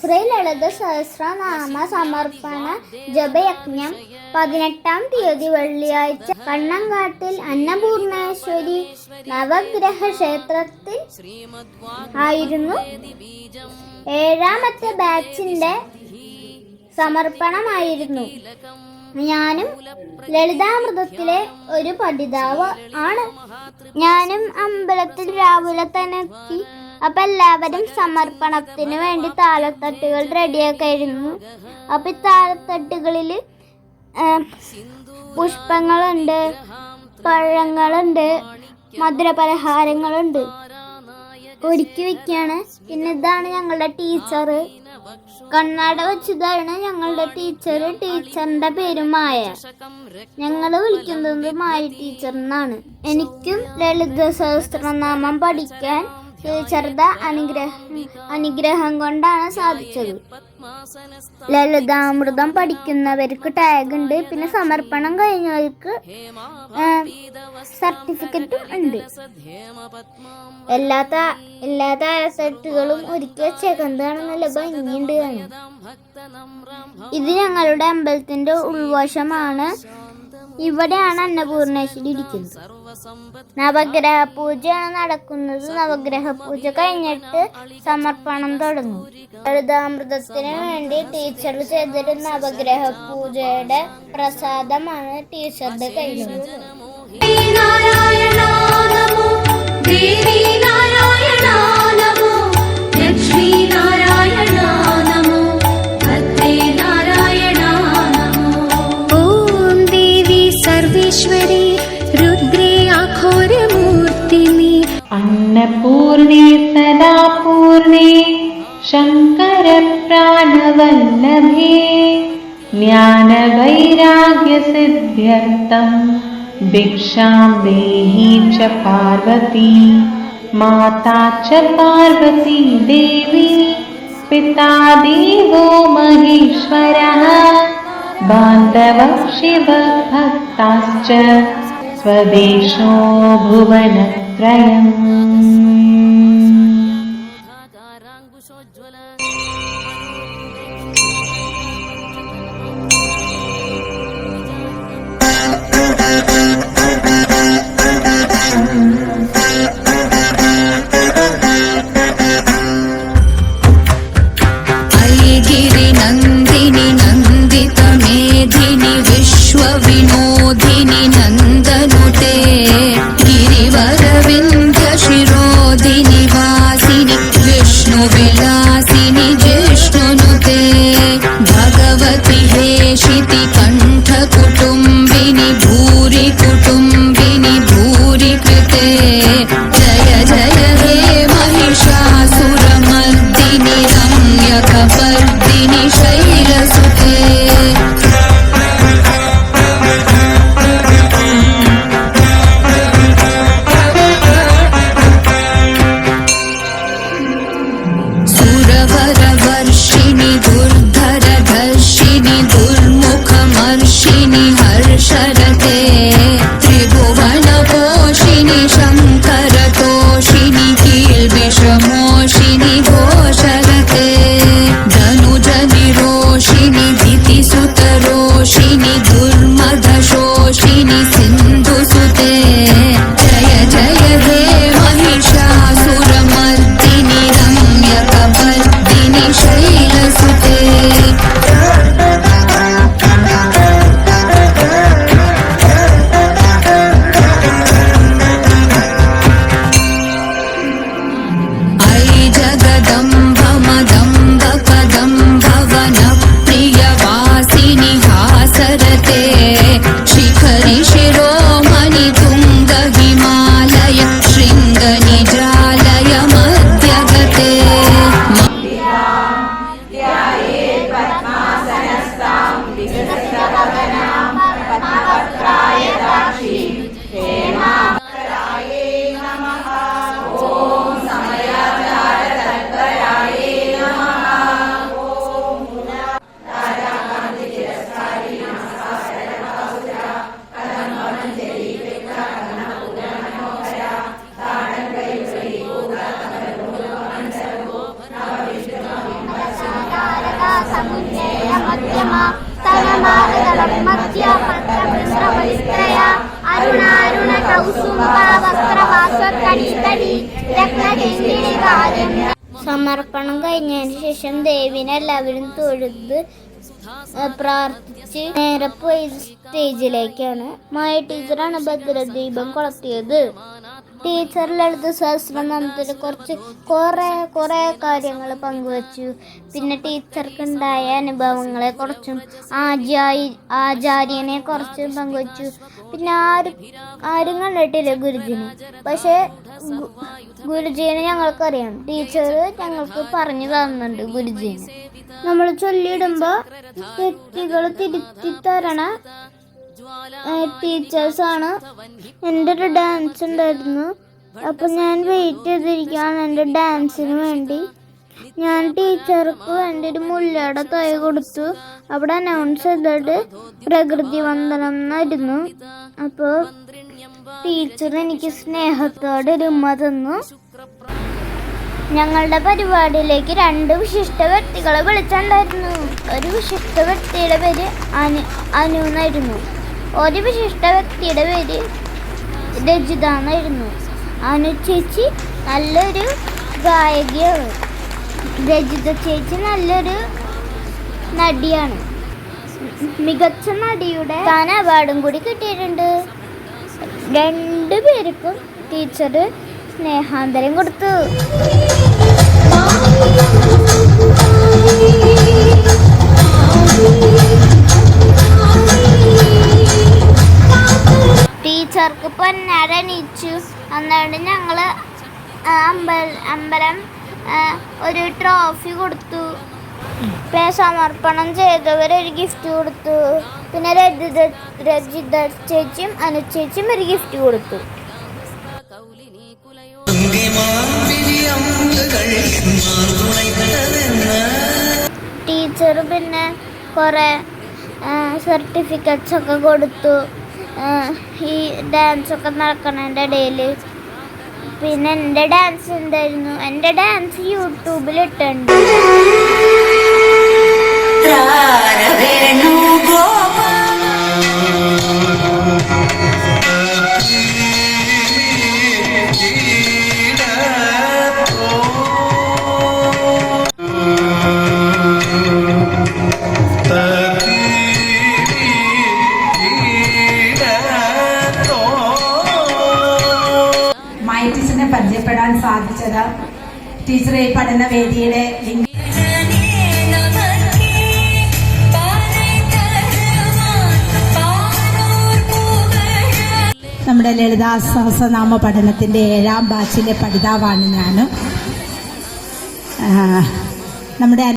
ശ്രീലളിത ശ്രീ സഹസ്രനാമ സമർപ്പണ ജപയജ്ഞം പതിനെട്ടാം തീയതി വെള്ളിയാഴ്ച കണ്ണങ്കാട്ടിൽ അന്നപൂർണേശ്വരി നവഗ്രഹ ക്ഷേത്രത്തിൽ ആയിരുന്നു. ഏഴാമത്തെ ബാച്ചിന്റെ സമർപ്പണമായിരുന്നു. ഞാനും ലളിതാമൃതത്തിലെ ഒരു പഠിതാവ് ആണ്. ഞാനും അമ്പലത്തിൽ രാവിലെ തന്നെ എത്തി അപ്പൊ എല്ലാവരും സമർപ്പണത്തിന് വേണ്ടി താലത്തട്ടുകൾ റെഡിയാക്കായിരുന്നു അപ്പൊ ഈ താലത്തട്ടുകളിൽ പുഷ്പങ്ങളുണ്ട് പഴങ്ങളുണ്ട് മധുരപലഹാരങ്ങളുണ്ട്. ഒരുക്കി വെക്കാണ്. പിന്നെ ഇതാണ് ഞങ്ങളുടെ ടീച്ചർ കണ്ണാട വെച്ചതാണ് ഞങ്ങളുടെ ടീച്ചർ ടീച്ചറിന്റെ പേര് മായ. ഞങ്ങൾ വിളിക്കുന്നത് മായ ടീച്ചർ എന്നാണ് എനിക്കും ലളിത സഹസ്രനാമം പഠിക്കാൻ ടീച്ചറുടെ അനുഗ്രഹ അനുഗ്രഹം കൊണ്ടാണ് സാധിച്ചത്. ലളിതാമൃതം പഠിക്കുന്നവർക്ക് ടാഗ് ഉണ്ട്. പിന്നെ സമർപ്പണം കഴിഞ്ഞവർക്ക് സർട്ടിഫിക്കറ്റും ഉണ്ട്. എല്ലാ എല്ലാ താരസെട്ടുകളും ഒരുക്കി വെച്ചേക്കുന്നതാണ് നല്ല ഭംഗിയുണ്ട് ഇത് ഞങ്ങളുടെ അമ്പലത്തിന്റെ ഉൾവശമാണ്. ഇവിടെയാണ് അന്നപൂർണേശ്വരി ഇരിക്കുന്നത്. നവഗ്രഹ പൂജയാണ് നടക്കുന്നത് നവഗ്രഹ പൂജ കഴിഞ്ഞിട്ട് സമർപ്പണം തുടങ്ങും. ഹരിതാമൃതത്തിന് വേണ്ടി ടീച്ചർ ചെയ്തൊരു നവഗ്രഹ പൂജയുടെ പ്രസാദമാണ് ടീച്ചറുടെ കയ്യിൽ ദേവി നാരായണ सर्वेश्वरी रुद्रे आखोरमूर्तिनि अन्नपूर्णे सदा पूर्णे शङ्करप्राणवल्लभे ज्ञानवैराग्यसिद्ध्यर्थं भिक्षां देही च पार्वती माता च पार्वती देवी पिता देवो महेश्वरः बान्धवः शिवभक्ताश्च स्वदेशो भुवनत्रयम् भूरि कृते जय जय हे महिषासुरमर्दिनि रम्यकपर्दिनि शैलसुते सुरवरवर्षिणि शोषिणि दुर्मद शोषिणि സമർപ്പണം കഴിഞ്ഞതിന് ശേഷം ദേവിനെ എല്ലാവരും തൊഴുത് പ്രാർത്ഥിച്ച് നേരെ പോയി സ്റ്റേജിലേക്കാണ്. മായ ടീച്ചറാണ് ഭദ്രദീപം കൊളത്തിയത്. ടീച്ചർ അടുത്ത് സഹസ്രനാമത്തിൽ കുറച്ച് കുറേ കുറേ കാര്യങ്ങൾ പങ്കുവച്ചു. പിന്നെ ടീച്ചർക്ക് ഉണ്ടായ അനുഭവങ്ങളെ കുറിച്ചും ആചാരി ആചാര്യനെ കുറിച്ചും പങ്കുവച്ചു. പിന്നെ ആരും ആരും കണ്ടിട്ടില്ല ഗുരുജിനെ. പക്ഷേ ഗുരുജീനെ ഞങ്ങൾക്കറിയാം. ടീച്ചർ ഞങ്ങൾക്ക് പറഞ്ഞു തന്നുണ്ട് ഗുരുജീനെ. നമ്മൾ ചൊല്ലിയിടുമ്പോൾ തെറ്റുകൾ തിരുത്തി തരണ ടീച്ചേഴ്സാണ് എന്റെ ഒരു ഡാൻസ് ഉണ്ടായിരുന്നു അപ്പം ഞാൻ വെയിറ്റ് ചെയ്തിരിക്കുകയാണ് എന്റെ ഡാൻസിന് വേണ്ടി. ഞാൻ ടീച്ചർക്ക് വേണ്ടി ഒരു മുല്ലയുടെ തൈ കൊടുത്തു. അവിടെ അനൗൺസ് ചെയ്തിട്ട് പ്രകൃതി വന്ദനം എന്നായിരുന്നു. അപ്പോൾ ടീച്ചർ എനിക്ക് സ്നേഹത്തോടെ ഒരു ഉമ്മ തന്നു. ഞങ്ങളുടെ പരിപാടിയിലേക്ക് രണ്ട് വിശിഷ്ട വ്യക്തികളെ വിളിച്ചിട്ടുണ്ടായിരുന്നു. ഒരു വിശിഷ്ട വ്യക്തിയുടെ പേര് അനു അനു എന്നായിരുന്നു. ഒരു വിശിഷ്ട വ്യക്തിയുടെ പേര് രജിത എന്നായിരുന്നു അനു ചേച്ചി നല്ലൊരു ഗായകിയാണ്. രജിത ചേച്ചി നല്ലൊരു നടിയാണ്. മികച്ച നടിയുടെ താൻ അവാർഡും കൂടി കിട്ടിയിട്ടുണ്ട്. രണ്ടു പേർക്കും ടീച്ചർ സ്നേഹാന്തരം കൊടുത്തു. ടീച്ചർക്ക് പൊന്നാര നീച്ചു. അന്നുകൊണ്ട് ഞങ്ങൾ ആ അമ്പല അമ്പലം ഒരു ട്രോഫി കൊടുത്തു. പിന്നെ സമർപ്പണം ചെയ്തവർ ഒരു ഗിഫ്റ്റ് കൊടുത്തു. പിന്നെ രജിത രജിത ചേച്ചിയും അനു ചേച്ചിയും ഒരു ഗിഫ്റ്റ് കൊടുത്തു. ടീച്ചർ പിന്നെ കുറേ സർട്ടിഫിക്കറ്റ്സ് ഒക്കെ കൊടുത്തു. ഈ ഡാൻസൊക്കെ നടക്കണം നടക്കണതിന്റെ ഇടയിൽ പിന്നെ എന്റെ ഡാൻസ് എന്തായിരുന്നു? എന്റെ ഡാൻസ് യൂട്യൂബിൽ ഇട്ടുണ്ട് സാധിച്ചത് ടീച്ചറെ ഈ പഠന വേദിയുടെ ലിങ്ക് നമ്മുടെ ലളിതാ സഹസ്രനാമ പഠനത്തിന്റെ ഏഴാം ബാച്ചിലെ പഠിതാവാണ് ഞാൻ നമ്മുടെ അ-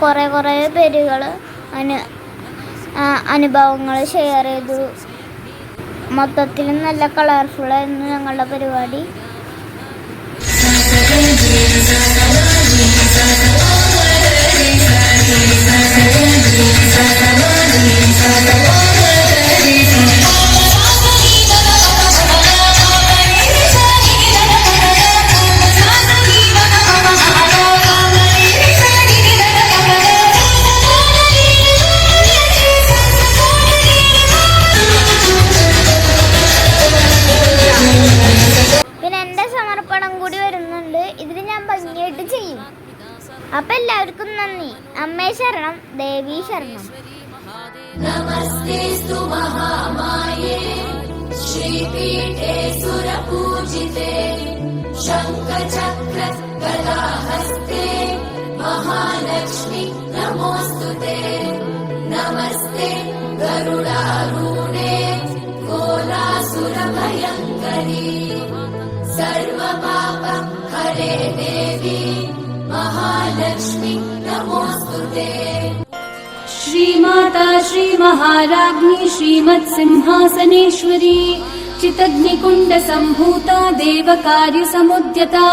കുറേ കുറേ പേരുകൾ അനു അനുഭവങ്ങൾ ഷെയർ ചെയ്തു. മൊത്തത്തിൽ നല്ല കളർഫുൾ കളർഫുള്ളായിരുന്നു ഞങ്ങളുടെ പരിപാടി. नमस्ते तु महामाये श्रीपीठे सुरपूजिते शङ्खचक्र कलाहस्ते महालक्ष्मि नमोस्तु ते। नमस्ते गरुडारूणे गोलासुरभयङ्करे सर्वपाप हरे देवे महालक्ष्मि नमोस्तु ते। श्रीमाता श्रीमहाराज्ञी श्रीमत्सिंहासनेश्वरी चितग्निकुण्डसम्भूता देवकार्यसमुद्यता